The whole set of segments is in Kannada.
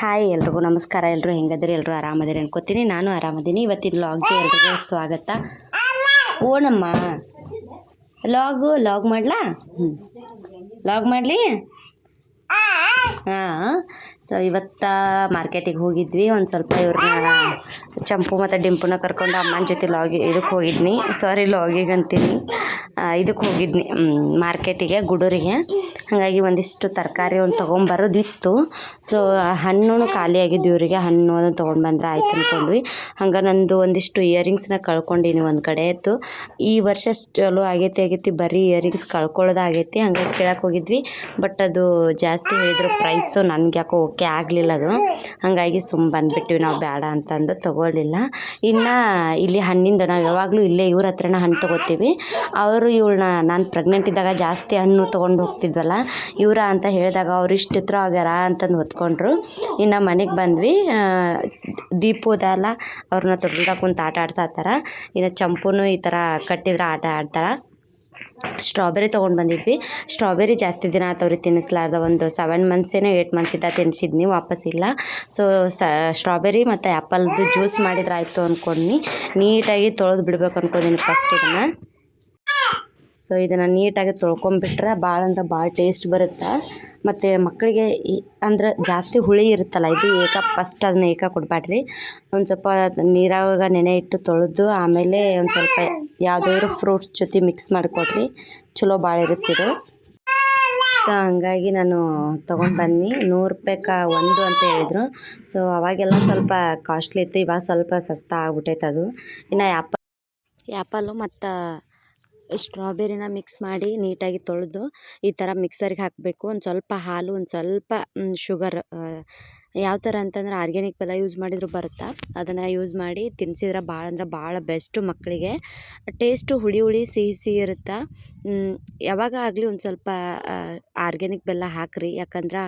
ಹಾಯ್ ಎಲ್ರಿಗೂ ನಮಸ್ಕಾರ. ಎಲ್ಲರೂ ಹೆಂಗದ್ರೆ? ಎಲ್ಲರೂ ಆರಾಮದಿರಿ ಅನ್ಕೋತೀನಿ. ನಾನು ಆರಾಮದೀನಿ. ಇವತ್ತಿನ ಲಾಗ್ಗೆ ಎಲ್ರಿಗೂ ಸ್ವಾಗತ. ಓಣಮ್ಮ ಲಾಗು ಲಾಗ್ ಮಾಡ್ಲಾ? ಹ್ಞೂ ಲಾಗ್ ಮಾಡಲಿ? ಹಾಂ. ಸೊ ಇವತ್ತ ಮಾರ್ಕೆಟಿಗೆ ಹೋಗಿದ್ವಿ. ಒಂದು ಸ್ವಲ್ಪ ಇವ್ರನ್ನ ಚಂಪು ಮತ್ತು ಡಿಂಪುನ ಕರ್ಕೊಂಡು ಅಮ್ಮನ ಜೊತೆ ಲಾಗಿ ಇದಕ್ಕೆ ಹೋಗಿದ್ನಿ. ಸಾರಿ ಲಾಗಿಗೆ ಅಂತೀನಿ. ಇದಕ್ಕೆ ಹೋಗಿದ್ನಿ. ಮಾರ್ಕೆಟಿಗೆ ಗುಡೂರಿಗೆ. ಹಾಗಾಗಿ ಒಂದಿಷ್ಟು ತರಕಾರಿ ಒಂದು ತೊಗೊಂಬರೋದಿತ್ತು. ಸೊ ಹಣ್ಣು ಖಾಲಿ ಆಗಿದ್ದು ಇವರಿಗೆ. ಹಣ್ಣು ಅದನ್ನು ತೊಗೊಂಡು ಬಂದ್ರೆ ಆಯ್ತು ಅಂದ್ಕೊಂಡ್ವಿ ಹಂಗೆ ನಂದು ಒಂದಿಷ್ಟು ಇಯರಿಂಗ್ಸ್ನ ಕಳ್ಕೊಂಡೀನಿ ಒಂದು ಕಡೆ ಆಯಿತು ಈ ವರ್ಷ ಚಲೋ ಆಗೈತಿ ಆಗೈತಿ, ಬರೀ ಇಯರಿಂಗ್ಸ್ ಕಳ್ಕೊಳ್ಳೋದಾಗೈತಿ ಹಂಗಾಗಿ ಕೇಳಕ್ಕೆ ಹೋಗಿದ್ವಿ. ಬಟ್ ಅದು ಜಾಸ್ತಿ ಹೇಳಿದ್ರು ಪ್ರೈಸು ನನಗೆ ಯಾಕೋ ಓಕೆ ಆಗಲಿಲ್ಲ ಅದು. ಹಾಗಾಗಿ ಸುಮ್ಮ ಬಂದುಬಿಟ್ಟಿವಿ ನಾವು ಬೇಡ ಅಂತಂದು ತೊಗೊಳ್ಳಿಲ್ಲ ಇನ್ನು ಇಲ್ಲಿ ಹಣ್ಣಿಂದ ನಾವು ಯಾವಾಗಲೂ ಇಲ್ಲೇ ಇವ್ರ ಹತ್ರನ ಹಣ್ಣು ತೊಗೋತೀವಿ. ಅವರು ಇವಳನ್ನ ನಾನು ಪ್ರೆಗ್ನೆಂಟ್ ಇದ್ದಾಗ ಜಾಸ್ತಿ ಹಣ್ಣು ತೊಗೊಂಡು ಹೋಗ್ತಿದ್ವಲ್ಲ ಇವರ ಅಂತ ಹೇಳಿದಾಗ ಅವ್ರು ಇಷ್ಟು ಚಿತ್ರ ಆಗ್ಯಾರ ಅಂತಂದು ಹೊತ್ಕೊಂಡ್ರು. ಇನ್ನು ಮನೆಗೆ ಬಂದ್ವಿ. ದೀಪದ ದೀಪು ಅಲ್ಲ ಅವ್ರನ್ನ ತೊಡ್ದಾಗ ಕುಂತು ಆಟ ಆಡ್ಸಾತಾರ. ಇನ್ನು ಚಂಪುನು ಈ ಥರ ಕಟ್ಟಿದ್ರೆ ಆಟ ಆಡ್ತಾರೆ. ಸ್ಟ್ರಾಬೆರಿ ತೊಗೊಂಡು ಬಂದಿದ್ವಿ. ಸ್ಟ್ರಾಬೆರಿ ಜಾಸ್ತಿ ದಿನ ಆತವ್ರಿ ತಿನ್ನಿಸ್ಲಾರ್ದ ಒಂದು ಸೆವೆನ್ ಮಂತ್ಸ್ ಏನೋ ಏಯ್ಟ್ ಮಂತ್ಸ್ ಇದ್ದ ತಿನ್ನಿಸಿದ್ನಿ ವಾಪಸ್ ಇಲ್ಲ. ಸೊ ಸ ಸ್ಟ್ರಾಬೆರಿ ಮತ್ತು ಆ್ಯಪಲ್ದು ಜ್ಯೂಸ್ ಮಾಡಿದ್ರೆ ಆಯಿತು ಅಂದ್ಕೊಂಡ್ನಿ ನೀಟಾಗಿ ತೊಳೆದು ಬಿಡ್ಬೇಕು ಅನ್ಕೊಂಡಿನಿ ಫಸ್ಟ್ ಇದನ್ನು. ಸೊ ಇದನ್ನು ನೀಟಾಗಿ ತೊಳ್ಕೊಂಬಿಟ್ರೆ ಭಾಳ ಅಂದ್ರೆ ಭಾಳ ಟೇಸ್ಟ್ ಬರುತ್ತೆ. ಮತ್ತು ಮಕ್ಕಳಿಗೆ ಈ ಅಂದ್ರೆ ಜಾಸ್ತಿ ಹುಳಿ ಇರುತ್ತಲ್ಲ, ಇದು ಏಕ ಫಸ್ಟ್ ಅದನ್ನ ಏಕ ಕೊಡಬೇಡ್ರಿ ಒಂದು ಸ್ವಲ್ಪ ನೀರಾಗ ನೆನೆ ಇಟ್ಟು ತೊಳೆದು ಆಮೇಲೆ ಒಂದು ಸ್ವಲ್ಪ ಯಾವುದಾದ್ರು ಫ್ರೂಟ್ಸ್ ಜೊತೆ ಮಿಕ್ಸ್ ಮಾಡಿಕೊಡ್ರಿ. ಚಲೋ ಭಾಳ ಇರುತ್ತಿದು ಸೊ ಹಂಗಾಗಿ ನಾನು ತೊಗೊಂಡು ಬನ್ನಿ. ನೂರು ರೂಪಾಯ್ಗೆ ಒಂದು ಅಂತ ಹೇಳಿದರು. ಸೊ ಅವಾಗೆಲ್ಲ ಸ್ವಲ್ಪ ಕಾಸ್ಟ್ಲಿ ಇತ್ತು, ಇವಾಗ ಸ್ವಲ್ಪ ಸಸ್ತಾ ಆಗ್ಬಿಟ್ಟೈತೆ ಅದು. ಇನ್ನು ಆ್ಯಪಲ್ ಆ್ಯಪಲ್ಲು ಮತ್ತು ಸ್ಟ್ರಾಬೆರಿನ ಮಿಕ್ಸ್ ಮಾಡಿ ನೀಟಾಗಿ ತೊಳೆದು ಈ ಥರ ಮಿಕ್ಸರ್ಗೆ ಹಾಕಬೇಕು. ಒಂದು ಸ್ವಲ್ಪ ಹಾಲು, ಒಂದು ಸ್ವಲ್ಪ ಶುಗರ್ ಯಾವ ಥರ ಅಂತಂದ್ರೆ ಆರ್ಗ್ಯಾನಿಕ್ ಬೆಲ್ಲ ಯೂಸ್ ಮಾಡಿದರೂ ಬರುತ್ತಾ? ಅದನ್ನು ಯೂಸ್ ಮಾಡಿ ತಿನ್ಸಿದ್ರೆ ಭಾಳ ಅಂದ್ರೆ ಭಾಳ ಬೆಸ್ಟು ಮಕ್ಕಳಿಗೆ. ಟೇಸ್ಟು ಹುಳಿ ಹುಳಿ ಸಿಹಿ ಸಿಹಿ ಇರುತ್ತೆ? ಯಾವಾಗ ಆಗಲಿ ಒಂದು ಸ್ವಲ್ಪ ಆರ್ಗ್ಯಾನಿಕ್ ಬೆಲ್ಲ ಹಾಕಿರಿ. ಯಾಕಂದ್ರೆ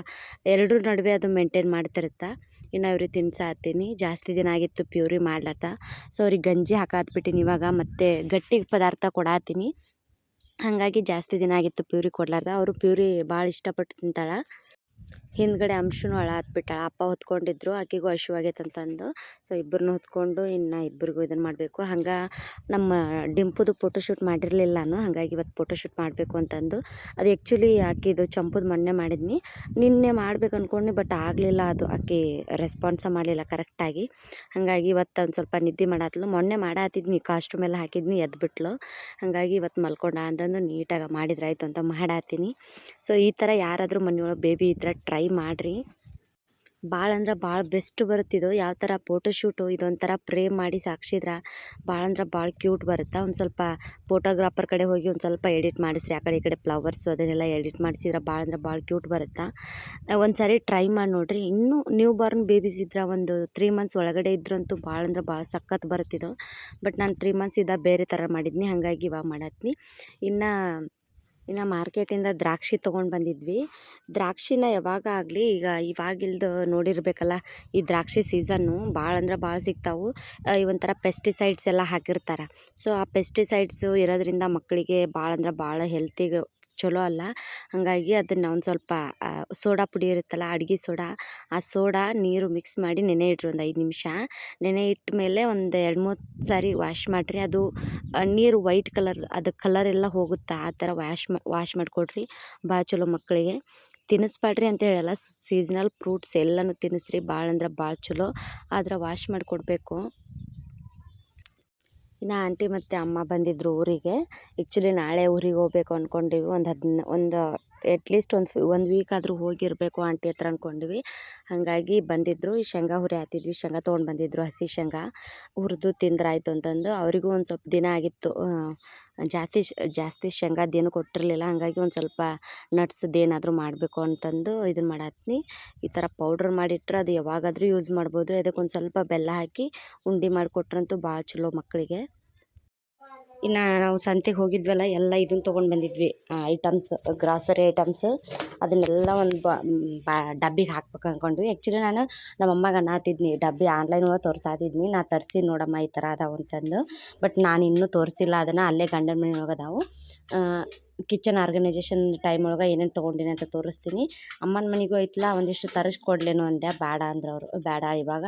ಎರಡರ ನಡುವೆ ಅದು ಮೇಂಟೈನ್ ಮಾಡ್ತಿರುತ್ತೆ? ಇನ್ನು ಅವ್ರಿಗೆ ತಿನ್ಸಾತ್ತೀನಿ ಜಾಸ್ತಿ ದಿನ ಆಗಿತ್ತು ಪ್ಯೂರಿ ಮಾಡ್ಲತ್ತ. ಸೊ ಅವ್ರಿಗೆ ಗಂಜಿ ಹಾಕಾತ್ಬಿಟ್ಟಿನಿ ಇವಾಗ. ಮತ್ತು ಗಟ್ಟಿ ಪದಾರ್ಥ ಕೊಡಾತೀನಿ ಹಾಗಾಗಿ ಜಾಸ್ತಿ ದಿನ ಆಗಿತ್ತು ಪ್ಯೂರಿ ಕೊಡ್ಲಾರ್ದ. ಅವರು ಪ್ಯೂರಿ ಭಾಳ ಇಷ್ಟಪಟ್ಟು ತಿಂತಾಳೆ. ಹಿಂದ್ಗಡೆ ಅಂಶನೂ ಅಳಾತ್ಬಿಟ್ಟಾಳ. ಅಪ್ಪ ಹೊತ್ಕೊಂಡಿದ್ರು, ಆಕೆಗೂ ಅಂತ ಅಂತಂದು ಸೊ ಇಬ್ಬರನ್ನೂ ಹೊತ್ಕೊಂಡು ಇನ್ನು ಇಬ್ಬರಿಗೂ ಇದನ್ನು ಮಾಡಬೇಕು. ಹಂಗೆ ನಮ್ಮ ಡಿಂಪುದು ಫೋಟೋಶೂಟ್ ಮಾಡಿರಲಿಲ್ಲ ನಾನು ಹಾಗಾಗಿ ಇವತ್ತು ಫೋಟೋಶೂಟ್ ಮಾಡಬೇಕು ಅಂತಂದು. ಅದು ಆ್ಯಕ್ಚುಲಿ ಆಕಿದು ಚಂಪುದು ಮೊನ್ನೆ ಮಾಡಿದ್ನಿ. ನಿನ್ನೆ ಮಾಡ್ಬೇಕು ಅಂದ್ಕೊಂಡು ಬಟ್ ಆಗಲಿಲ್ಲ ಅದು. ಆಕೆ ರೆಸ್ಪಾನ್ಸ ಮಾಡಲಿಲ್ಲ ಕರೆಕ್ಟಾಗಿ ಹಾಗಾಗಿ ಇವತ್ತು ಒಂದು ಸ್ವಲ್ಪ ನಿದ್ದೆ ಮಾಡಾತ್ಲು. ಮೊನ್ನೆ ಮಾಡಾತಿದ್ನಿ ಕಾಸ್ಟ್ಯೂಮ್ ಎಲ್ಲ ಹಾಕಿದ್ನಿ, ಎದ್ಬಿಟ್ಲು. ಹಾಗಾಗಿ ಇವತ್ತು ಮಲ್ಕೊಂಡ ಅಂತಂದು ನೀಟಾಗಿ ಮಾಡಿದ್ರಾಯ್ತು ಅಂತ ಮಾಡಾತೀನಿ. ಸೊ, ಈ ಥರ ಯಾರಾದರೂ ಮನೆಯೊಳಗೆ ಬೇಬಿ ಇದ್ರೆ ಟ್ರೈ ಮಾಡಿರಿ. ಭಾಳ ಅಂದ್ರೆ ಭಾಳ ಬೆಸ್ಟ್ ಬರುತ್ತಿದು ಯಾವ ಥರ ಫೋಟೋಶೂಟು ಇದೊಂಥರ ಪ್ರೇ ಮಾಡಿ ಸಾಕ್ಸಿದ್ರೆ ಭಾಳ ಅಂದ್ರೆ ಭಾಳ ಕ್ಯೂಟ್ ಬರುತ್ತೆ? ಒಂದು ಸ್ವಲ್ಪ ಫೋಟೋಗ್ರಾಫರ್ ಕಡೆ ಹೋಗಿ ಒಂದು ಸ್ವಲ್ಪ ಎಡಿಟ್ ಮಾಡಿಸ್ರಿ. ಆ ಕಡೆ ಈ ಕಡೆ ಫ್ಲವರ್ಸು ಅದನ್ನೆಲ್ಲ ಎಡಿಟ್ ಮಾಡಿಸಿದ್ರೆ ಭಾಳ ಅಂದ್ರೆ ಭಾಳ ಕ್ಯೂಟ್ ಬರುತ್ತೆ? ಒಂದು ಸಾರಿ ಟ್ರೈ ಮಾಡಿ ನೋಡಿರಿ. ಇನ್ನೂ ನ್ಯೂ ಬಾರ್ನ್ ಬೇಬೀಸ್ ಇದ್ರೆ ಒಂದು ತ್ರೀ ಮಂತ್ಸ್ ಒಳಗಡೆ ಇದ್ರಂತೂ ಭಾಳ ಅಂದ್ರೆ ಭಾಳ ಸಖತ್ ಬರುತ್ತಿದ್ದು ಬಟ್ ನಾನು ತ್ರೀ ಮಂತ್ಸ್ ಇದ್ದ ಬೇರೆ ಥರ ಮಾಡಿದ್ನಿ. ಹಾಗಾಗಿ ಇವಾಗ ಮಾಡತ್ನಿ. ಇನ್ನು ಇನ್ನು ಮಾರ್ಕೆಟಿಂದ ದ್ರಾಕ್ಷಿ ತೊಗೊಂಡು ಬಂದಿದ್ವಿ. ದ್ರಾಕ್ಷಿನ ಯಾವಾಗ ಆಗಲಿ ಈಗ ಇವಾಗಿಲ್ದು ನೋಡಿರ್ಬೇಕಲ್ಲ, ಈ ದ್ರಾಕ್ಷಿ ಸೀಸನ್ನು ಭಾಳ ಅಂದ್ರೆ ಭಾಳ ಸಿಗ್ತಾವು. ಈ ಒಂಥರ ಪೆಸ್ಟಿಸೈಡ್ಸ್ ಎಲ್ಲ ಹಾಕಿರ್ತಾರೆ. ಸೊ ಆ ಪೆಸ್ಟಿಸೈಡ್ಸು ಇರೋದ್ರಿಂದ ಮಕ್ಕಳಿಗೆ ಭಾಳ ಅಂದ್ರೆ ಭಾಳ ಹೆಲ್ತಿಗೆ ಚಲೋ ಅಲ್ಲ. ಹಾಗಾಗಿ ಅದನ್ನು ಒಂದು ಸ್ವಲ್ಪ ಸೋಡಾ ಪುಡಿ ಇರುತ್ತಲ್ಲ ಅಡ್ಗೆ ಸೋಡಾ, ಆ ಸೋಡಾ ನೀರು ಮಿಕ್ಸ್ ಮಾಡಿ ನೆನೆ ಇಡ್ರಿ ಒಂದು ಐದು ನಿಮಿಷ. ನೆನೆ ಇಟ್ಟ ಮೇಲೆ ಒಂದು ಎರಡು ಮೂರು ಸಾರಿ ವಾಶ್ ಮಾಡಿರಿ. ಅದು ನೀರು ವೈಟ್ ಕಲರ್, ಅದು ಕಲರ್ ಎಲ್ಲ ಹೋಗುತ್ತೆ ಆ ಥರ ವಾಶ್ ಮಾ, ವಾಶ್ ಮಾಡಿಕೊಡ್ರಿ ಭಾಳ ಚಲೋ ಮಕ್ಕಳಿಗೆ. ತಿನ್ನಿಸ್ಬೇಡ್ರಿ ಅಂತ ಹೇಳಲ್ಲ. ಸೀಸ್ನಲ್ ಫ್ರೂಟ್ಸ್ ಎಲ್ಲನೂ ತಿನ್ನಿಸ್ರಿ. ಭಾಳ ಅಂದ್ರೆ ಭಾಳ ಚಲೋ. ಆದ್ರೆ ವಾಶ್ ಮಾಡಿಕೊಡ್ಬೇಕು. ಇನ್ನು ಆಂಟಿ ಮತ್ತು ಅಮ್ಮ ಬಂದಿದ್ದರು ಊರಿಗೆ. ಆ್ಯಕ್ಚುಲಿ ನಾಳೆ ಊರಿಗೆ ಹೋಗ್ಬೇಕು ಅಂದ್ಕೊಂಡೀವಿ ಒಂದು ಹದಿನ, ಒಂದು ಎಟ್ಲೀಸ್ಟ್ ಒಂದು ಒಂದು ವೀಕ್ ಆದರೂ ಹೋಗಿರಬೇಕು ಆಂಟಿ ಹತ್ರ ಅಂದ್ಕೊಂಡ್ವಿ ಹಾಗಾಗಿ ಬಂದಿದ್ದರು ಈ ಶೇಂಗಾ ಹುರಿ ಹಾತಿದ್ವಿ ಶೇಂಗಾ ತೊಗೊಂಡು ಬಂದಿದ್ದರು ಹಸಿ ಶೇಂಗಾ. ಹುರಿದು ತಿಂದ್ರಾಯ್ತು ಅಂತಂದು. ಅವರಿಗೂ ಒಂದು ಸ್ವಲ್ಪ ದಿನ ಆಗಿತ್ತು. ಜಾಸ್ತಿ ಜಾಸ್ತಿ ಶ್- ಜಾಸ್ತಿ ಶೇಂಗಾದ್ದೇನು ಕೊಟ್ಟಿರಲಿಲ್ಲ. ಹಾಗಾಗಿ ಒಂದು ಸ್ವಲ್ಪ ನಟ್ಸ್ದು ಏನಾದರೂ ಮಾಡಬೇಕು ಅಂತಂದು ಇದನ್ನು ಮಾಡತ್ನಿ. ಈ ಥರ ಪೌಡ್ರ್ ಮಾಡಿಟ್ರೆ ಅದು ಯಾವಾಗಾದರೂ ಯೂಸ್ ಮಾಡ್ಬೋದು. ಅದಕ್ಕೊಂದು ಸ್ವಲ್ಪ ಬೆಲ್ಲ ಹಾಕಿ ಉಂಡೆ ಮಾಡಿಕೊಟ್ರಂತೂ ಭಾಳ ಚಲೋ ಮಕ್ಕಳಿಗೆ ಇನ್ನು ನಾವು ಸಂತೆಗೆ ಹೋಗಿದ್ವಲ್ಲ, ಎಲ್ಲ ಇದನ್ನು ತೊಗೊಂಡು ಬಂದಿದ್ವಿ. ಐಟಮ್ಸ್ ಗ್ರಾಸರಿ ಐಟಮ್ಸ್ ಅದನ್ನೆಲ್ಲ ಒಂದು ಬಾ ಡಬ್ಬಿಗೆ ಹಾಕ್ಬೇಕು ಅಂದ್ಕೊಂಡ್ವಿ ಆ್ಯಕ್ಚುಲಿ ನಾನು ನಮ್ಮ ಅಮ್ಮಗೆ ಅನ್ನತ್ತಿದ್ನಿ ಡಬ್ಬಿ ಆನ್ಲೈನ್ ಒಳಗೆ ತೋರಿಸಾತಿದ್ನಿ. ನಾ ತರಿಸಿ ನೋಡಮ್ಮ ಈ ಥರ ಅದಾವ ಅಂತಂದು. ಬಟ್ ನಾನು ಇನ್ನೂ ತೋರಿಸಿಲ್ಲ, ಅದನ್ನು ಅಲ್ಲೇ ಗಂಡನ ಮನೆ ಒಳಗೆ ಅದಾವು ಕಿಚನ್ ಆರ್ಗನೈಜೇಷನ್ ಟೈಮ್ ಒಳಗೆ ಏನೇನು ತೊಗೊಂಡಿನಿ ಅಂತ ತೋರಿಸ್ತೀನಿ. ಅಮ್ಮನ ಮನೆಗೂ ಐತ್ಲ, ಒಂದಿಷ್ಟು ತರಿಸ್ಕೊಡ್ಲೇನು ಅಂದೆ. ಬೇಡ ಅಂದ್ರೆ ಅವರು. ಬೇಡ ಇವಾಗ.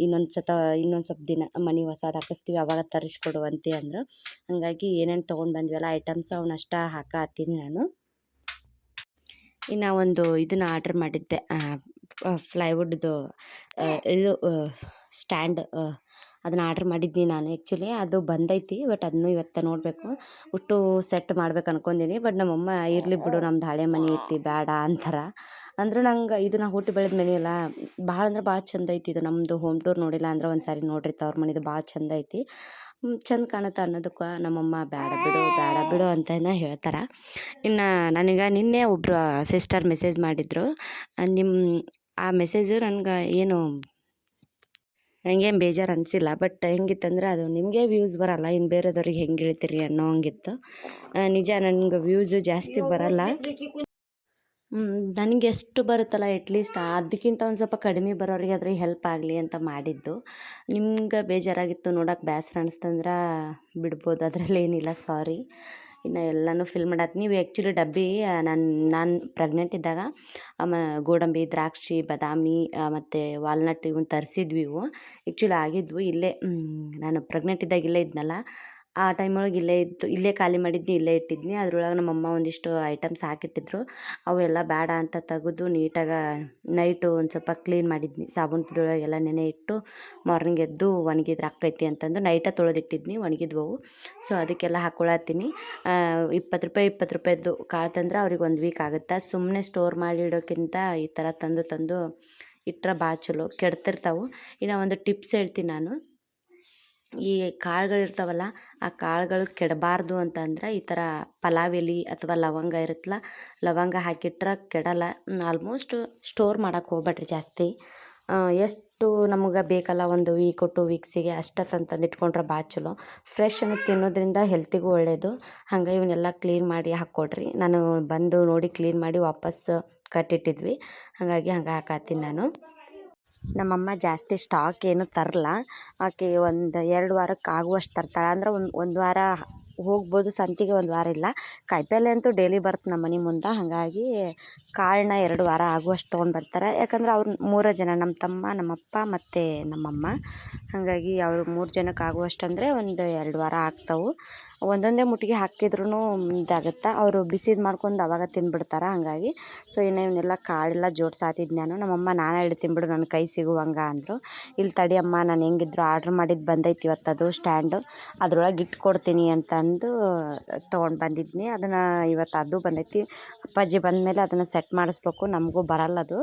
ಇನ್ನೊಂದು ಸತ, ಇನ್ನೊಂದು ಸ್ವಲ್ಪ ದಿನ ಮನೆ ಹೊಸದು ಹಾಕಿಸ್ತೀವಿ. ಅವಾಗ ತರಿಸ್ಕೊಡುವಂತೆ ಅಂದರು. ಹಾಗಾಗಿ ಏನೇನು ತೊಗೊಂಡು ಬಂದ್ವಲ್ಲ ಐಟಮ್ಸ್ ಅವನ್ನಷ್ಟ ಹಾಕತ್ತೀನಿ ನಾನು. ಇನ್ನು ಒಂದು ಇದನ್ನ ಆರ್ಡ್ರ್ ಮಾಡಿದ್ದೆ. ಫ್ಲೈವುಡ್ದು ಇದು ಸ್ಟ್ಯಾಂಡ್ ಅದನ್ನು ಆರ್ಡ್ರ್ ಮಾಡಿದ್ನಿ ನಾನು ಆ್ಯಕ್ಚುಲಿ ಅದು ಬಂದೈತಿ ಬಟ್ ಅದನ್ನು ಇವತ್ತು ನೋಡಬೇಕು. ಒಟ್ಟು ಸೆಟ್ ಮಾಡ್ಬೇಕು ಅನ್ಕೊಂಡೀನಿ ಬಟ್ ನಮ್ಮಮ್ಮ ಇರಲಿ ಬಿಡು, ನಮ್ದು ಹಳೆ ಮನೆ ಐತಿ ಬೇಡ ಅಂತಾರೆ. ಅಂದರೂ ನಂಗೆ ಇದು ನಾ ಹುಟ್ಟಿ ಬೆಳೆದ ಮನೆ ಅಲ್ಲ, ಭಾಳ ಅಂದ್ರೆ ಭಾಳ ಚಂದ ಐತಿ ಇದು. ನಮ್ಮದು ಹೋಮ್ ಟೂರ್ ನೋಡಿಲ್ಲ ಅಂದ್ರೆ ಒಂದು ಸಾರಿ ನೋಡ್ರಿ ತವ್ರ ಮನೆದು ಭಾಳ ಚಂದ ಐತಿ. ಚಂದ ಕಾಣುತ್ತೆ ಅನ್ನೋದಕ್ಕೆ ನಮ್ಮಮ್ಮ ಬೇಡ ಬಿಡು ಬೇಡ ಬಿಡು ಅಂತ ಹೇಳ್ತಾರೆ. ಇನ್ನು ನನಗೆ ನಿನ್ನೆ ಒಬ್ಬರು ಸಿಸ್ಟರ್ ಮೆಸೇಜ್ ಮಾಡಿದರು. ನಿಮ್ಮ ಆ ಮೆಸೇಜು ನನ್ಗೆ ಏನು ನನಗೇನು ಬೇಜಾರು ಅನಿಸಿಲ್ಲ. ಬಟ್ ಹೆಂಗಿತ್ತಂದ್ರೆ ಅದು ನಿಮಗೆ ವ್ಯೂಸ್ ಬರಲ್ಲ. ಇನ್ನು ಬೇರೆದವ್ರಿಗೆ ಹೆಂಗೆ ಇಳಿತೀರಿ ಅನ್ನೋ ಹಂಗಿತ್ತು. ನಿಜ ನನಗೆ ವ್ಯೂಸು ಜಾಸ್ತಿ ಬರಲ್ಲ. ನನಗೆ ಎಷ್ಟು ಬರುತ್ತಲ್ಲ ಎಟ್ಲೀಸ್ಟ್ ಅದಕ್ಕಿಂತ ಒಂದು ಸ್ವಲ್ಪ ಕಡಿಮೆ ಬರೋರಿಗೆ ಆದ್ರೆ ಹೆಲ್ಪ್ ಆಗಲಿ ಅಂತ ಮಾಡಿದ್ದು. ನಿಮ್ಗೆ ಬೇಜಾರಾಗಿತ್ತು ನೋಡೋಕೆ ಬೇಸರ ಅನಿಸ್ತಂದ್ರೆ ಬಿಡ್ಬೋದು. ಅದರಲ್ಲಿ ಏನಿಲ್ಲ ಸಾರಿ ಇನ್ನು ಎಲ್ಲನೂ ಫಿಲ್ ಮಾಡತ್ತೆ ನೀವು ಆ್ಯಕ್ಚುಲಿ ಡಬ್ಬಿ ನಾನು ನಾನು ಪ್ರೆಗ್ನೆಂಟ್ ಇದ್ದಾಗ ಮ ಗೋಡಂಬಿ, ದ್ರಾಕ್ಷಿ, ಬಾದಾಮಿ ಮತ್ತು ವಾಲ್ನಟ್ ಇವನ್ನ ತರಿಸಿದ್ವಿ ಇವು. ಆ್ಯಕ್ಚುಲಿ ಆಗಿದ್ವು, ಇಲ್ಲೇ ನಾನು ಪ್ರೆಗ್ನೆಂಟ್ ಇದ್ದಾಗ ಇಲ್ಲೇ ಇದ್ನಲ್ಲ ಆ ಟೈಮ್ ಒಳಗೆ ಇಲ್ಲೇ ಇತ್ತು ಇಲ್ಲೇ ಖಾಲಿ ಮಾಡಿದ್ನಿ, ಇಲ್ಲೇ ಇಟ್ಟಿದ್ನಿ. ಅದ್ರೊಳಗೆ ನಮ್ಮಮ್ಮ ಒಂದಿಷ್ಟು ಐಟಮ್ಸ್ ಹಾಕಿಟ್ಟಿದ್ರು. ಅವೆಲ್ಲ ಬೇಡ ಅಂತ ತೆಗೆದು ನೀಟಾಗಿ ನೈಟು ಒಂದು ಸ್ವಲ್ಪ ಕ್ಲೀನ್ ಮಾಡಿದ್ನಿ. ಸಾಬೂನು ಪುಡಿ ಒಳಗೆಲ್ಲ ನೆನೆ ಇಟ್ಟು ಮಾರ್ನಿಂಗ್ ಎದ್ದು ಒಣಗಿದ್ರೆ ಹಾಕೈತಿ ಅಂತಂದು ನೈಟ ತೊಳೆದಿಟ್ಟಿದ್ನಿ ಒಣಗಿದ್ವು ಸೊ, ಅದಕ್ಕೆಲ್ಲ ಹಾಕೊಳತ್ತೀನಿ. ಇಪ್ಪತ್ತು ರೂಪಾಯಿ ಇಪ್ಪತ್ತು ರೂಪಾಯಿದ್ದು ಕಾಳು ತಂದ್ರೆ ಅವ್ರಿಗೆ ಒಂದು ವೀಕ್ ಆಗುತ್ತೆ? ಸುಮ್ಮನೆ ಸ್ಟೋರ್ ಮಾಡಿ ಇಡೋಕ್ಕಿಂತ ಈ ಥರ ತಂದು ತಂದು ಇಟ್ಟರೆ ಭಾಳ ಚಲೋ. ಕೆಡ್ತಿರ್ತಾವೆ. ಇನ್ನು ಒಂದು ಟಿಪ್ಸ್ ಹೇಳ್ತೀನಿ ನಾನು. ಈ ಕಾಳುಗಳಿರ್ತಾವಲ್ಲ ಆ ಕಾಳುಗಳು ಕೆಡಬಾರ್ದು ಅಂತಂದ್ರೆ ಈ ಥರ ಪಲಾವ್ ಎಲೆ ಅಥವಾ ಲವಂಗ ಇರುತ್ತಲ್ಲ, ಲವಂಗ ಹಾಕಿಟ್ರೆ ಕೆಡಲ್ಲ. ಆಲ್ಮೋಸ್ಟ್ ಸ್ಟೋರ್ ಮಾಡಕ್ಕೆ ಹೋಗ್ಬೇಡ್ರಿ ಜಾಸ್ತಿ. ಎಷ್ಟು ನಮಗೆ ಬೇಕಲ್ಲ ಒಂದು ವೀಕು ಟು ವೀಕ್ಸಿಗೆ ಅಷ್ಟು ತಂದು ಇಟ್ಕೊಂಡ್ರೆ ಭಾಳ ಚಲೋ. ಫ್ರೆಶ್ ಅನ್ನು ತಿನ್ನೋದ್ರಿಂದ ಹೆಲ್ತಿಗೂ ಒಳ್ಳೆಯದು ಹಂಗೆ ಇವನ್ನೆಲ್ಲ ಕ್ಲೀನ್ ಮಾಡಿ ಹಾಕ್ಕೊಡ್ರಿ. ನಾನು ಬಂದು ನೋಡಿ ಕ್ಲೀನ್ ಮಾಡಿ ವಾಪಸ್ ಕಟ್ಟಿಟ್ಟಿದ್ವಿ. ಹಾಗಾಗಿ ಹಂಗೆ ಹಾಕಾತೀನಿ ನಾನು. ನಮ್ಮಮ್ಮ ಜಾಸ್ತಿ ಸ್ಟಾಕ್ ಏನು ತರಲ್ಲ. ಆಕೆ ಒಂದು ಎರಡು ವಾರಕ್ಕೆ ಆಗುವಷ್ಟು ತರ್ತಾಳೆ. ಅಂದ್ರೆ ಒಂದು ಒಂದು ವಾರ ಹೋಗ್ಬೋದು, ಸಂತಿಗೆ ಒಂದು ವಾರ ಇಲ್ಲ. ಕಾಯಿಪಲ್ಲೆ ಅಂತೂ ಡೈಲಿ ಬರುತ್ತೆ ನಮ್ಮ ಮನೆ ಮುಂದೆ. ಹಾಗಾಗಿ ಕಾಳನ್ನ ಎರಡು ವಾರ ಆಗುವಷ್ಟು ತೊಗೊಂಡು ಬರ್ತಾರೆ. ಯಾಕಂದ್ರೆ ಅವ್ರು ಮೂರೇ ಜನ ನಮ್ಮ ತಮ್ಮ ನಮ್ಮಪ್ಪ ಮತ್ತು ನಮ್ಮಮ್ಮ. ಹಾಗಾಗಿ ಅವರು ಮೂರು ಜನಕ್ಕೆ ಆಗುವಷ್ಟು ಅಂದರೆ ಒಂದು ಎರಡು ವಾರ ಆಗ್ತಾವೆ. ಒಂದೊಂದೇ ಮುಟ್ಟಿಗೆ ಹಾಕಿದ್ರೂ ಇದಾಗುತ್ತೆ. ಅವರು ಬಿಸಿದು ಮಾಡ್ಕೊಂಡು ಅವಾಗ ತಿಂದ್ಬಿಡ್ತಾರೆ ಹಾಗಾಗಿ. ಸೊ ಇನ್ನು ಇವನ್ನೆಲ್ಲ ಕಾಳೆಲ್ಲ ಜೋಡ್ಸಾತಿದ್ದು ನಾನು ನಮ್ಮಮ್ಮ, ನಾನೇ ಇಡ್ತೀನಿ ತಿಂದ್ಬಿಡು ನನ್ನ ಕೈ ಸಿಗುವಂಗೆ ಅಂದರು. ಇಲ್ಲಿ ತಡಿ ಅಮ್ಮ, ನಾನು ಹೆಂಗಿದ್ರು ಆರ್ಡ್ರ್ ಮಾಡಿದ್ದು ಬಂದೈತಿ ಇವತ್ತು ಅದು ಸ್ಟ್ಯಾಂಡು. ಅದ್ರೊಳಗೆ ಇಟ್ಟು ಕೊಡ್ತೀನಿ ಅಂತಂದು ತೊಗೊಂಡು ಬಂದಿದ್ನಿ. ಅದನ್ನು ಇವತ್ತು ಅದು ಬಂದೈತಿ. ಅಪ್ಪಾಜಿ ಬಂದಮೇಲೆ ಅದನ್ನು ಸೆಟ್ ಮಾಡಿಸ್ಬೇಕು. ನಮಗೂ ಬರಲ್ಲ ಅದು.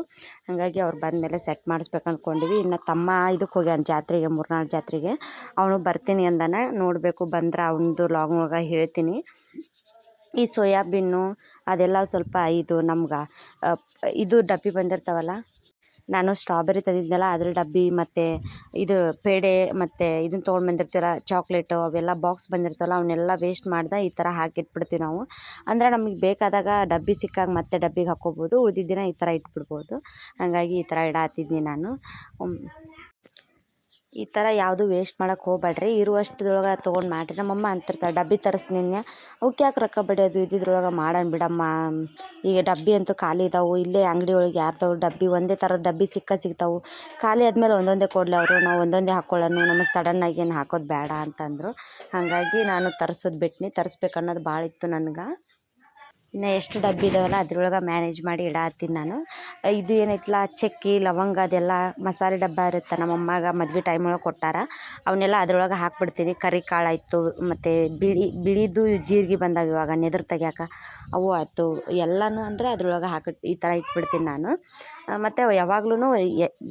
ಹಾಗಾಗಿ ಅವ್ರು ಬಂದಮೇಲೆ ಸೆಟ್ ಮಾಡಿಸ್ಬೇಕು ಅಂದ್ಕೊಂಡಿವಿ ಇನ್ನು ತಮ್ಮ ಇದಕ್ಕೆ ಹೋಗ್ಯಾನ ಜಾತ್ರೆಗೆ ಮೂರ್ನಾಲ್ಕು ಜಾತ್ರೆಗೆ. ಅವನು ಬರ್ತೀನಿ ಅಂದಾನೆ. ನೋಡಬೇಕು ಬಂದ್ರೆ ಅವನದು ಒಳಗೆ ಹೇಳ್ತೀನಿ. ಈ ಸೋಯಾಬೀನು ಅದೆಲ್ಲ ಸ್ವಲ್ಪ ಇದು ನಮ್ಗೆ ಇದು ಡಬ್ಬಿ ಬಂದಿರ್ತಾವಲ್ಲ, ನಾನು ಸ್ಟ್ರಾಬೆರಿ ತಂದಿದ್ನಲ್ಲ ಅದ್ರ ಡಬ್ಬಿ ಮತ್ತು ಇದು ಪೇಡೆ ಮತ್ತು ಇದನ್ನ ತೊಗೊಂಡು ಬಂದಿರ್ತೀವಲ್ಲ ಚಾಕ್ಲೇಟು ಅವೆಲ್ಲ ಬಾಕ್ಸ್ ಬಂದಿರ್ತಾವಲ್ಲ ಅವನ್ನೆಲ್ಲ ವೇಸ್ಟ್ ಮಾಡ್ದೆ ಈ ಥರ ಹಾಕಿಟ್ಬಿಡ್ತೀವಿ ನಾವು. ಅಂದರೆ ನಮಗೆ ಬೇಕಾದಾಗ ಡಬ್ಬಿ ಸಿಕ್ಕಾಗ ಮತ್ತೆ ಡಬ್ಬಿಗೆ ಹಾಕ್ಕೋಬೋದು ಉಳಿದಿದ್ದಿನ ಈ ಥರ ಇಟ್ಬಿಡ್ಬೋದು. ಹಾಗಾಗಿ ಈ ಥರ ಇಡಾತಿದ್ನಿ ನಾನು. ಈ ಥರ ಯಾವುದು ವೇಸ್ಟ್ ಮಾಡಕ್ಕೆ ಹೋಗ್ಬೇಡ್ರಿ. ಇರುವಷ್ಟ್ರೊಳಗೆ ತೊಗೊಂಡು ಮಾಡಿರಿ. ನಮ್ಮಮ್ಮ ಅಂತಿರ್ತಾರೆ ಡಬ್ಬಿ ತರಿಸ್ತೀನಿ ಅವಕ್ಕೆ ಯಾಕೆ ರೊಕ್ಕ ಬಡಿಯೋದು? ಇದ್ದಿದ್ರೊಳಗೆ ಮಾಡೋಣ ಬಿಡಮ್ಮ. ಈಗ ಡಬ್ಬಿ ಅಂತೂ ಖಾಲಿ ಇದಾವೆ. ಇಲ್ಲೇ ಅಂಗಡಿ ಒಳಗೆ ಯಾರ್ದವು ಡಬ್ಬಿ, ಒಂದೇ ಥರದ ಡಬ್ಬಿ ಸಿಕ್ಕ ಸಿಗ್ತಾವೆ. ಖಾಲಿ ಆದಮೇಲೆ ಒಂದೊಂದೇ ಕೊಡಲಿ ಅವರು. ನಾವು ಒಂದೊಂದೇ ಹಾಕ್ಕೊಳ್ಳೋಣ ನಮಗೆ ಸಡನ್ನಾಗಿ ಏನು ಹಾಕೋದು ಬೇಡ ಅಂತಂದರು. ಹಾಗಾಗಿ ನಾನು ತರಿಸೋದು ಬಿಟ್ನಿ. ತರಿಸ್ಬೇಕನ್ನೋದು ಭಾಳ ಇತ್ತು ನನಗೆ. ಇನ್ನು ಎಷ್ಟು ಡಬ್ಬಿ ಇದಾವಲ್ಲ ಅದ್ರೊಳಗೆ ಮ್ಯಾನೇಜ್ ಮಾಡಿ ಇಡಾತೀನಿ ನಾನು. ಇದು ಏನೈತಲ್ಲ ಚಕ್ಕೆ, ಲವಂಗ ಅದೆಲ್ಲ ಮಸಾಲೆ ಡಬ್ಬ ಇರುತ್ತೆ ನಮ್ಮ ಅಮ್ಮಗೆ ಮದ್ವೆ ಟೈಮ್ ಒಳಗೆ ಕೊಟ್ಟಾರ. ಅವನ್ನೆಲ್ಲ ಅದ್ರೊಳಗೆ ಹಾಕ್ಬಿಡ್ತೀನಿ. ಕರಿ ಕಾಳು ಆಯಿತು, ಮತ್ತು ಬಿಳಿ, ಬಿಳಿದು ಜೀರಿಗೆ ಬಂದಾವ ಇವಾಗ, ನೆದ್ರ ತೆಗ್ಯಾಕ. ಅವು ಆಯ್ತು. ಎಲ್ಲನೂ ಅಂದರೆ ಅದ್ರೊಳಗೆ ಹಾಕಿ, ಈ ಥರ ಇಟ್ಬಿಡ್ತೀನಿ ನಾನು. ಮತ್ತು ಯಾವಾಗ್ಲೂ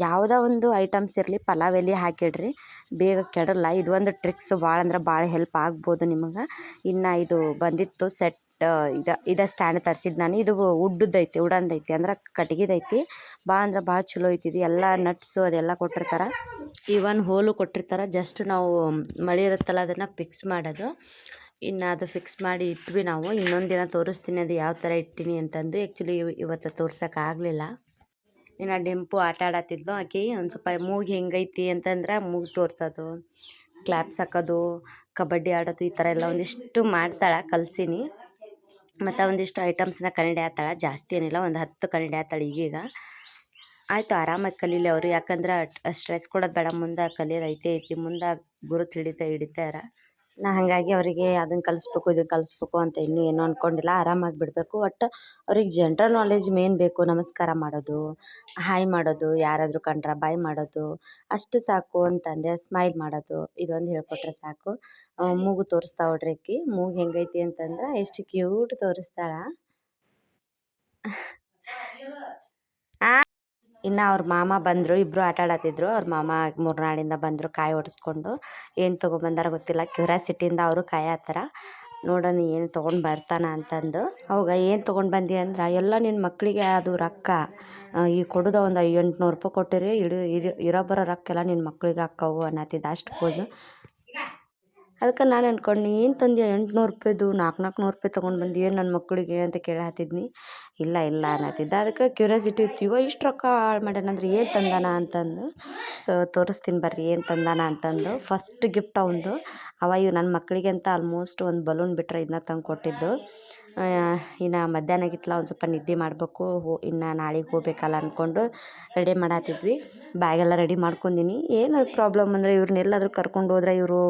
ಯಾವುದೋ ಒಂದು ಐಟಮ್ಸ್ ಇರಲಿ, ಪಲಾವ್ ಎಲ್ಲಿ ಹಾಕಿಡ್ರಿ. ಬೇಗ ಕೆಡಲ್ಲ. ಇದು ಒಂದು ಟ್ರಿಕ್ಸ್ ಭಾಳ ಅಂದ್ರೆ ಭಾಳ ಹೆಲ್ಪ್ ಆಗ್ಬೋದು ನಿಮಗೆ. ಇನ್ನು ಇದು ಬಂದಿತ್ತು ಸೆಟ್ ಇದು ಇದು ಸ್ಟ್ಯಾಂಡ್ ತರ್ಸಿದ್ದು ನಾನು. ಇದು ಉಡ್ಡದೈತಿ ಐತಿ ಐತಿ, ಅಂದ್ರೆ ಕಟ್ಗಿದು ಭಾಳ ಅಂದ್ರೆ ಭಾಳ ಚಲೋ ಐತಿ ಇದು ಎಲ್ಲ ನಟ್ಸು ಅದೆಲ್ಲ ಕೊಟ್ಟಿರ್ತಾರೆ. ಈವನ್ ಹೋಲು ಕೊಟ್ಟಿರ್ತಾರೆ. ಜಸ್ಟ್ ನಾವು ಮಳೆ ಇರುತ್ತಲ್ಲ, ಅದನ್ನು ಫಿಕ್ಸ್ ಮಾಡೋದು. ಇನ್ನು ಅದು ಫಿಕ್ಸ್ ಮಾಡಿ ಇಟ್ವಿ ನಾವು. ಇನ್ನೊಂದು ದಿನ ತೋರಿಸ್ತೀನಿ ಅದು ಯಾವ ಥರ ಇಟ್ಟಿನಿ ಅಂತಂದು. ಆ್ಯಕ್ಚುಲಿ ಇವತ್ತು ತೋರ್ಸೋಕ್ಕಾಗಲಿಲ್ಲ ಇನ್ನು ಡೆಂಪು ಆಟ ಆಡತ್ತಿದ್ಲು ಆಕೆ ಒಂದು ಸ್ವಲ್ಪ ಮೂಗು ಹೆಂಗೈತಿ ಅಂತಂದ್ರೆ ಮೂಗು ತೋರ್ಸೋದು, ಕ್ಲಾಪ್ಸ್ ಹಾಕೋದು, ಕಬಡ್ಡಿ ಆಡೋದು ಈ ಥರ ಎಲ್ಲ ಒಂದಿಷ್ಟು ಮಾಡ್ತಾಳೆ ಕಲ್ಸೀನಿ. ಮತ್ತು ಒಂದಿಷ್ಟು ಐಟಮ್ಸ್ನ ಕನ್ನಡಿ ಆತಾಳ. ಜಾಸ್ತಿ ಏನಿಲ್ಲ, ಒಂದು ಹತ್ತು ಕನ್ನಡಿ ಆತಾಳ ಈಗೀಗ. ಆಯಿತು ಆರಾಮಾಗಿ ಕಲೀಲಿ ಅವರು. ಯಾಕಂದ್ರೆ ಸ್ಟ್ರೆಸ್ ಕೊಡೋದು ಬೇಡ. ಮುಂದೆ ಕಲಿಯೋದು ಐತೆ ಐತಿ, ಮುಂದೆ ಗುರುತು ಹಿಡಿತಾ ಹಿಡಿತಾರ. ನಾ ಹಾಗಾಗಿ ಅವರಿಗೆ ಅದನ್ನ ಕಲಿಸ್ಬೇಕು ಇದನ್ನು ಕಲಿಸ್ಬೇಕು ಅಂತ ಇನ್ನೂ ಏನೂ ಅಂದ್ಕೊಂಡಿಲ್ಲ ಆರಾಮಾಗಿ ಬಿಡಬೇಕು. ಒಟ್ಟು ಅವ್ರಿಗೆ ಜನ್ರಲ್ ನಾಲೆಜ್ ಮೇನ್ ಬೇಕು. ನಮಸ್ಕಾರ ಮಾಡೋದು ಹಾಯ್ ಮಾಡೋದು, ಯಾರಾದರೂ ಕಂಡ್ರೆ ಬಾಯ್ ಮಾಡೋದು, ಅಷ್ಟು ಸಾಕು ಅಂತಂದೆ. ಸ್ಮೈಲ್ ಮಾಡೋದು, ಇದೊಂದು ಹೇಳ್ಕೊಟ್ರೆ ಸಾಕು. ಮೂಗು ತೋರಿಸ್ತಾ ಆಕಿ ಮೂಗು ಹೆಂಗೈತಿ ಅಂತಂದ್ರೆ, ಎಷ್ಟು ಕ್ಯೂಟ್ ತೋರಿಸ್ತಾಳ. ಇನ್ನು ಅವ್ರ ಮಾಮ ಬಂದರು ಇಬ್ಬರು ಆಟ ಆಡತ್ತಿದ್ರು ಅವ್ರ ಮಾಮ ಮೂರ್ನಾಳಿಂದ ಬಂದರು ಕಾಯಿ ಒಡಿಸ್ಕೊಂಡು ಏನು ತೊಗೊಂಬಂದಾರ ಗೊತ್ತಿಲ್ಲ. ಕ್ಯೂರ್ಯಾಸಿಟಿಯಿಂದ ಅವರು ಕಾಯತ್ತಾರ ನೋಡೋಣ ಏನು ತೊಗೊಂಡು ಬರ್ತಾನ ಅಂತಂದು. ಅವಾಗ ಏನು ತೊಗೊಂಡು ಬಂದಿ ಅಂದ್ರೆ, ಎಲ್ಲ ನಿನ್ನ ಮಕ್ಕಳಿಗೆ ಅದು ರೊಕ್ಕ. ಈ ಕೊಡೋದು ಒಂದು ಎಂಟುನೂರು ರೂಪಾಯಿ ಕೊಟ್ಟಿರಿ, ಇಡೀ ಇರೋ ಬರೋ ರೊಕ್ಕ ಎಲ್ಲ ನಿನ್ನ ಮಕ್ಕಳಿಗೆ ಅಕ್ಕವು ಅನ್ನತ್ತಿದ್ದ ಅಷ್ಟು ಪೋಜು. ಅದಕ್ಕೆ ನಾನು ಅನ್ಕೊಂಡು ಏನು ತಂದೆ ಎಂಟುನೂರು ರೂಪಾಯ್ದು ನಾಲ್ಕು ನಾಲ್ಕು ನೂರು ರೂಪಾಯಿ ತೊಗೊಂಡು ಬಂದೀಯ ನನ್ನ ಮಕ್ಕಳಿಗೆ ಅಂತ ಕೇಳಹತ್ತಿದ್ನಿ ಇಲ್ಲ ಇಲ್ಲ, ಅನ್ನತ್ತಿದ್ದ. ಅದಕ್ಕೆ ಕ್ಯೂರಿಯಾಸಿಟಿ ಇತ್ತು ಇವ ಇಷ್ಟು ರೊಕ್ಕ ಹಾಳು ಮಾಡ್ಯಾನಂದ್ರೆ ಏನು ತಂದಾನ? ಅಂತಂದು. ಸೊ, ತೋರಿಸ್ತೀನಿ ಬರ್ರಿ, ಏನು ತಂದಾನ? ಅಂತಂದು. ಫಸ್ಟ್ ಗಿಫ್ಟ್ ಅವಂದು. ಅವ, ಇವು ನನ್ನ ಮಕ್ಕಳಿಗೆ ಅಂತ ಆಲ್ಮೋಸ್ಟ್ ಒಂದು ಬಲೂನ್ ಬಿಟ್ಟರೆ ಇದನ್ನ ತಂದು ಕೊಟ್ಟಿದ್ದು ಇನ್ನು ಮಧ್ಯಾಹ್ನ ಆಗಿತ್ತಲ್ಲ ಒಂದು ಸ್ವಲ್ಪ ನಿದ್ದೆ ಮಾಡಬೇಕು. ಹೋ, ಇನ್ನು ನಾಳೆಗೆ ಹೋಗ್ಬೇಕಲ್ಲ ಅಂದ್ಕೊಂಡು ರೆಡಿ ಮಾಡತ್ತಿದ್ವಿ ಬ್ಯಾಗೆಲ್ಲ ರೆಡಿ ಮಾಡ್ಕೊಂಡಿನಿ ಏನು ಪ್ರಾಬ್ಲಮ್ ಅಂದರೆ ಇವ್ರನ್ನೆಲ್ಲಾದರೂ ಕರ್ಕೊಂಡು ಹೋದ್ರೆ ಇವರು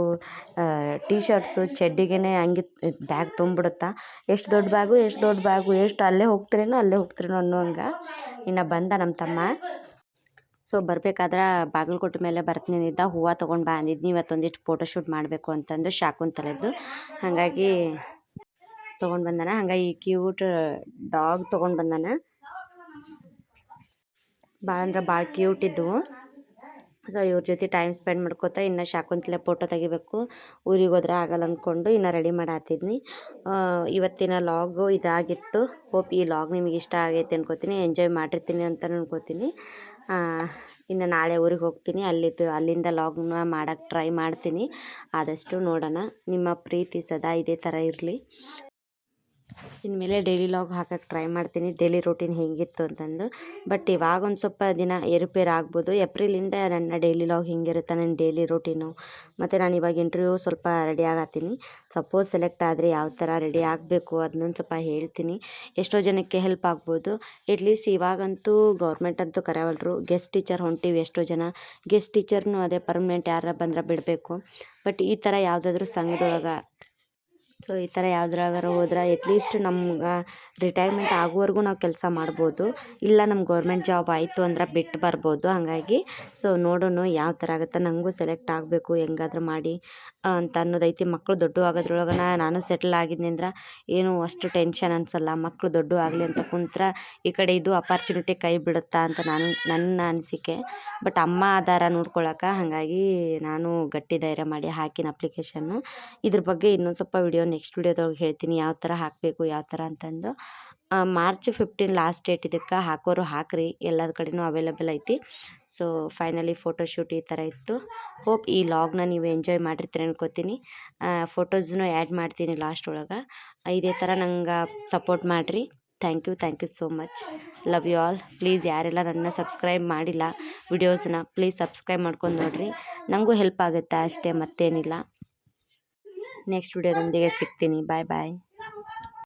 ಟೀ ಶರ್ಟ್ಸು ಚಡ್ಡಿಗೇ ಹಂಗೆ ಬ್ಯಾಗ್ ತುಂಬಿಡುತ್ತೆ ಎಷ್ಟು ದೊಡ್ಡ ಬ್ಯಾಗು, ಎಷ್ಟು ದೊಡ್ಡ ಬ್ಯಾಗು, ಎಷ್ಟು ಅಲ್ಲೇ ಹೋಗ್ತಿರೇನೋ, ಅಲ್ಲೇ ಹೋಗ್ತಿರೋ ಅನ್ನೋ ಹಂಗ ಇನ್ನು ಬಂದ ನಮ್ಮ ತಮ್ಮ. ಸೊ ಬರ್ಬೇಕಾದ್ರೆ ಕೊಟ್ಟ ಮೇಲೆ ಬರ್ತೀನಿದ್ದ ಹೂವು ತೊಗೊಂಡು ಬಾ ಅಂದಿದ್ನಿ ಇವತ್ತೊಂದಿಷ್ಟು ಫೋಟೋ ಶೂಟ್ ಮಾಡಬೇಕು ಅಂತಂದು ಶಾಕುಂತಲದ್ದು. ಹಾಗಾಗಿ ತೊಗೊಂಡು ಬಂದಾನ. ಈ ಕ್ಯೂಟ್ ಡಾಗ್ ತೊಗೊಂಡು ಬಂದಾನ. ಭಾಳ ಅಂದ್ರೆ ಭಾಳ ಕ್ಯೂಟ್ ಇದ್ದವು ಸೊ ಇವ್ರ ಜೊತೆ ಟೈಮ್ ಸ್ಪೆಂಡ್ ಮಾಡ್ಕೋತಾ ಇನ್ನು ಶಾಕುಂತಲೆ ಫೋಟೋ ತೆಗಿಬೇಕು. ಊರಿಗೆ ಹೋದ್ರೆ ಆಗಲ್ಲ ಅಂದ್ಕೊಂಡು ಇನ್ನು ರೆಡಿ ಮಾಡಾತಿದ್ನಿ ಆ, ಇವತ್ತಿನ ಲಾಗು ಇದಾಗಿತ್ತು. ಹೋಪ್ ಈ ಲಾಗ್ ನಿಮಗೆ ಇಷ್ಟ ಆಗೈತೆ ಅನ್ಕೋತೀನಿ. ಎಂಜಾಯ್ ಮಾಡಿರ್ತೀನಿ ಅಂತ ಅನ್ಕೋತೀನಿ. ಇನ್ನು ನಾಳೆ ಊರಿಗೆ ಹೋಗ್ತೀನಿ. ಅಲ್ಲಿ ಅಲ್ಲಿಂದ ಲಾಗ್ನ ಮಾಡೋಕ್ಕೆ ಟ್ರೈ ಮಾಡ್ತೀನಿ. ಆದಷ್ಟು ನೋಡೋಣ. ನಿಮ್ಮ ಪ್ರೀತಿ ಸದಾ ಇದೇ ಥರ ಇರಲಿ. ಇನ್ಮೇಲೆ ಡೈಲಿ ಲಾಗ್ ಹಾಕಕ್ಕೆ ಟ್ರೈ ಮಾಡ್ತೀನಿ. ಡೈಲಿ ರೂಟೀನ್ ಹೇಗಿತ್ತು ಅಂತಂದು. ಬಟ್ ಇವಾಗ ಒಂದು ಸ್ವಲ್ಪ ದಿನ ಏರುಪೇರು ಆಗ್ಬೋದು. ಏಪ್ರಿಲಿಂದ ನನ್ನ ಡೈಲಿ ಲಾಗ್ ಹೇಗಿರುತ್ತೆ, ನನ್ನ ಡೈಲಿ ರೂಟೀನು ಮತ್ತು ನಾನು ಇವಾಗ ಇಂಟರ್ವ್ಯೂ ಸ್ವಲ್ಪ ರೆಡಿ ಆಗತ್ತೀನಿ. ಸಪೋಸ್ ಸೆಲೆಕ್ಟ್ ಆದರೆ ಯಾವ ಥರ ರೆಡಿ ಆಗಬೇಕು ಅದನ್ನೊಂದು ಸ್ವಲ್ಪ ಹೇಳ್ತೀನಿ. ಎಷ್ಟೋ ಜನಕ್ಕೆ ಹೆಲ್ಪ್ ಆಗ್ಬೋದು. ಎಟ್ಲೀಸ್ಟ್ ಇವಾಗಂತೂ ಗೌರ್ಮೆಂಟ್ ಅಂತೂ ಕರೆಯವಲ್ರು ಗೆಸ್ಟ್ ಟೀಚರ್ ಹೊಂಟೀವಿ ಎಷ್ಟೋ ಜನ. ಗೆಸ್ಟ್ ಟೀಚರ್ನು ಅದೇ ಪರ್ಮನೆಂಟ್ ಯಾರ ಬಂದ್ರೆ ಬಿಡಬೇಕು. ಬಟ್ ಈ ಥರ ಯಾವುದಾದ್ರೂ ಸಂಘದೊಳಗೆ ಸೊ ಈ ಥರ ಯಾವ್ದ್ರಾಗಾರ ಹೋದ್ರೆ ಎಟ್ಲೀಸ್ಟ್ ನಮ್ಗೆ ರಿಟೈರ್ಮೆಂಟ್ ಆಗೋವರೆಗೂ ನಾವು ಕೆಲಸ ಮಾಡ್ಬೋದು. ಇಲ್ಲ ನಮ್ಮ ಗೌರ್ಮೆಂಟ್ ಜಾಬ್ ಆಯಿತು ಅಂದ್ರೆ ಬಿಟ್ಟು ಬರ್ಬೋದು ಹಾಗಾಗಿ. ಸೊ ನೋಡೋಣ ಯಾವ ಥರ ಆಗುತ್ತೆ. ನನಗೂ ಸೆಲೆಕ್ಟ್ ಆಗಬೇಕು. ಹೆಂಗಾದ್ರೂ ಮಾಡಿ ಅಂತ ಅನ್ನೋದೈತಿ ಮಕ್ಕಳು ದೊಡ್ಡ ಆಗೋದ್ರೊಳಗೆ ನಾನು ಸೆಟ್ಲ್ ಆಗಿದ್ನಿ ಅಂದ್ರೆ ಏನು ಅಷ್ಟು ಟೆನ್ಷನ್ ಅನಿಸಲ್ಲ. ಮಕ್ಕಳು ದೊಡ್ಡ ಆಗಲಿ ಅಂತ ಕುಂತ್ರೆ ಈ ಕಡೆ ಇದು ಅಪಾರ್ಚುನಿಟಿ ಕೈ ಬಿಡುತ್ತಾ ಅಂತ ನಾನು, ನನ್ನ ಅನಿಸಿಕೆ. ಬಟ್ ಅಮ್ಮ ಆಧಾರ ನೋಡ್ಕೊಳಕ್ಕೆ ಹಾಗಾಗಿ ನಾನು ಗಟ್ಟಿ ಧೈರ್ಯ ಮಾಡಿ ಹಾಕಿನ ಅಪ್ಲಿಕೇಶನ್ನು ಇದ್ರ ಬಗ್ಗೆ ಇನ್ನೊಂದು ಸ್ವಲ್ಪ ವಿಡಿಯೋ ನೆಕ್ಸ್ಟ್ ವೀಡಿಯೋದಾಗ ಹೇಳ್ತೀನಿ ಯಾವ ಥರ ಹಾಕಬೇಕು, ಯಾವ ಥರ ಅಂತಂದು. ಮಾರ್ಚ್ ಫಿಫ್ಟೀನ್ ಲಾಸ್ಟ್ ಡೇಟ್ ಇದಕ್ಕೆ ಹಾಕೋರು ಹಾಕ್ರಿ, ಎಲ್ಲದ ಕಡೆಯೂ ಅವೈಲೇಬಲ್ ಐತಿ. ಸೊ ಫೈನಲಿ ಫೋಟೋಶೂಟ್ ಈ ಥರ ಇತ್ತು. ಹೋಪ್ ಈ ಲಾಗ್ನ ನೀವು ಎಂಜಾಯ್ ಮಾಡಿರ್ತೀರಿ ಅನ್ಕೋತೀನಿ. ಫೋಟೋಸ್ನು ಆ್ಯಡ್ ಮಾಡ್ತೀನಿ ಲಾಸ್ಟ್ ಒಳಗೆ. ಇದೇ ಥರ ನಂಗೆ ಸಪೋರ್ಟ್ ಮಾಡಿರಿ. Thank you thank you so much love you all please ಯಾರೆಲ್ಲ ನನ್ನ ಸಬ್ಸ್ಕ್ರೈಬ್ ಮಾಡಿಲ್ಲ ವಿಡಿಯೋಸ್ನ ಪ್ಲೀಸ್ ಸಬ್ಸ್ಕ್ರೈಬ್ ಮಾಡ್ಕೊಂಡು ನೋಡಿರಿ. ನನಗೂ ಹೆಲ್ಪ್ ಆಗುತ್ತೆ ಅಷ್ಟೇ ಮತ್ತೇನಿಲ್ಲ. ನೆಕ್ಸ್ಟ್ ವಿಡಿಯೋದೊಂದಿಗೆ ಸಿಗ್ತೀನಿ. ಬಾಯ್ ಬಾಯ್